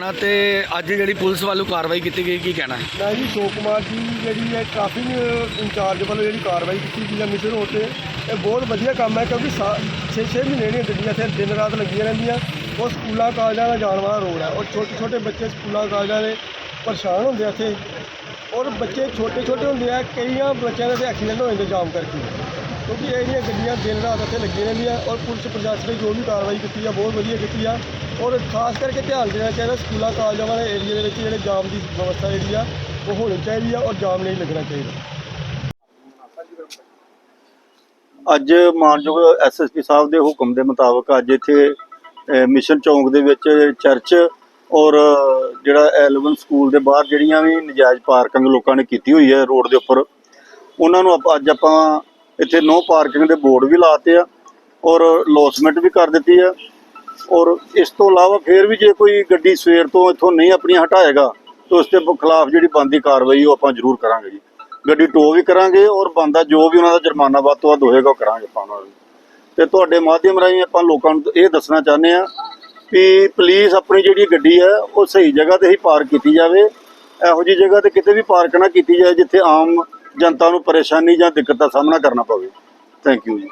ਨਾ ਤੇ ਅੱਜ ਜਿਹੜੀ ਪੁਲਿਸ ਵੱਲੋਂ ਕਾਰਵਾਈ ਕੀਤੀ ਗਈ, ਕੀ ਕਹਿਣਾ? ਹੈ ਮੈਂ ਜੀ ਸ਼ੋਕ ਕੁਮਾਰ ਜੀ, ਜਿਹੜੀ ਹੈ ਟ੍ਰੈਫਿਕ ਇੰਚਾਰਜ ਵੱਲੋਂ ਜਿਹੜੀ ਕਾਰਵਾਈ ਕੀਤੀ ਗਈ ਹੈ ਮਿਸ਼ਨ ਰੋਡ ਤੇ। ਇਹ ਬਹੁਤ ਵਧੀਆ ਕੰਮ ਹੈ ਕਿਉਂਕਿ 6-6 ਮਹੀਨੇ ਦੀਆਂ ਗੱਡੀਆਂ ਇੱਥੇ ਦਿਨ ਰਾਤ ਲੱਗੀਆਂ ਰਹਿੰਦੀਆਂ। ਉਹ ਸਕੂਲਾਂ, ਕਾਲਜਾਂ ਦਾ ਜਾਣ ਵਾਲਾ ਰੋਡ ਹੈ। ਔਰ ਛੋਟੇ ਛੋਟੇ ਬੱਚੇ ਸਕੂਲਾਂ, ਕਾਲਜਾਂ ਦੇ ਪਰੇਸ਼ਾਨ ਹੁੰਦੇ ਆ ਇੱਥੇ। ਔਰ ਬੱਚੇ ਛੋਟੇ ਛੋਟੇ ਹੁੰਦੇ ਆ, ਕਈਆਂ ਬੱਚਿਆਂ ਦੇ ਐਕਸੀਡੈਂਟ ਹੋ ਜਾਂਦੇ ਜਾਮ ਕਰਕੇ। ਕਿਉਂਕਿ ਇਹ ਜਿਹੜੀਆਂ ਗੱਡੀਆਂ ਦਿਨ ਰਾਤ ਇੱਥੇ ਲੱਗੀਆਂ ਰਹਿੰਦੀਆਂ ਔਰ ਪੁਲਿਸ ਪ੍ਰਸ਼ਾਸਨ ਨੇ ਜੋ ਵੀ ਕਾਰਵਾਈ ਕੀਤੀ ਆ, ਬਹੁਤ ਵਧੀਆ ਕੀਤੀ ਆ ਔਰ ਖਾਸ ਕਰਕੇ ਧਿਆਨ ਦੇਣਾ ਚਾਹੀਦਾ ਸਕੂਲਾਂ, ਕਾਲਜਾਂ ਵਾਲੇ ਏਰੀਆ ਦੇ ਵਿੱਚ ਜਿਹੜੇ ਜਾਮ ਦੀ ਵਿਵਸਥਾ ਜਿਹੜੀ ਆ, ਉਹ ਹੋਣੀ ਚਾਹੀਦੀ ਆ ਔਰ ਜਾਮ ਨਹੀਂ ਲੱਗਣਾ ਚਾਹੀਦਾ। ਅੱਜ ਮਾਨਯੋਗ ਐਸਐਸਪੀ ਸਾਹਿਬ ਦੇ ਹੁਕਮ ਦੇ ਮੁਤਾਬਕ ਅੱਜ ਇੱਥੇ ਮਿਸ਼ਨ ਚੌਂਕ ਦੇ ਵਿੱਚ ਚਰਚ ਔਰ ਜਿਹੜਾ ਐਲਵਨ ਸਕੂਲ ਦੇ ਬਾਹਰ ਜਿਹੜੀਆਂ ਵੀ ਨਜਾਇਜ਼ ਪਾਰਕਿੰਗ ਲੋਕਾਂ ਨੇ ਕੀਤੀ ਹੋਈ ਹੈ ਰੋਡ ਦੇ ਉੱਪਰ, ਉਹਨਾਂ ਨੂੰ ਅੱਜ ਆਪਾਂ ਇੱਥੇ ਨੋ ਪਾਰਕਿੰਗ ਦੇ ਬੋਰਡ ਵੀ ਲਾਤੇ ਆ ਔਰ ਲੋਸਮੈਂਟ ਵੀ ਕਰ ਦਿੱਤੀ ਆ ਔਰ ਇਸ ਤੋਂ ਇਲਾਵਾ ਫੇਰ ਵੀ ਜੇ ਕੋਈ ਗੱਡੀ ਸਵੇਰ ਤੋਂ ਇੱਥੋਂ ਨਹੀਂ ਆਪਣੀ ਹਟਾਏਗਾ ਤਾਂ ਉਸ ਦੇ ਖਿਲਾਫ ਜਿਹੜੀ ਬਣਦੀ ਕਾਰਵਾਈ ਉਹ ਆਪਾਂ ਜ਼ਰੂਰ ਕਰਾਂਗੇ ਜੀ। ਗੱਡੀ ਟੋ ਵੀ ਕਰਾਂਗੇ ਔਰ ਬੰਦਾ ਜੋ ਵੀ ਉਹਨਾਂ ਦਾ ਜੁਰਮਾਨਾ ਵੱਧ ਤੋਂ ਵੱਧ ਹੋਏਗਾ ਉਹ ਕਰਾਂਗੇ ਆਪਾਂ ਉਹਨਾਂ ਨੂੰ। ਤੇ ਤੁਹਾਡੇ ਮਾਧਿਅਮ ਰਾਹੀਂ ਆਪਾਂ ਲੋਕਾਂ ਨੂੰ ਇਹ ਦੱਸਣਾ ਚਾਹੁੰਦੇ ਆ ਕਿ ਪਲੀਜ਼ ਆਪਣੀ ਜਿਹੜੀ ਗੱਡੀ ਹੈ ਉਹ ਸਹੀ ਜਗ੍ਹਾ ਤੇ ਹੀ ਪਾਰਕ ਕੀਤੀ ਜਾਵੇ। ਇਹੋ ਜਿਹੀ ਜਗ੍ਹਾ ਤੇ ਕਿਤੇ ਵੀ ਪਾਰਕ ਨਾ ਕੀਤੀ ਜਾਏ ਜਿੱਥੇ ਆਮ ਜਨਤਾ ਨੂੰ ਪਰੇਸ਼ਾਨੀ ਜਾਂ ਦਿੱਕਤ ਦਾ ਸਾਹਮਣਾ ਕਰਨਾ ਪਵੇ। ਥੈਂਕ ਯੂ ਜੀ।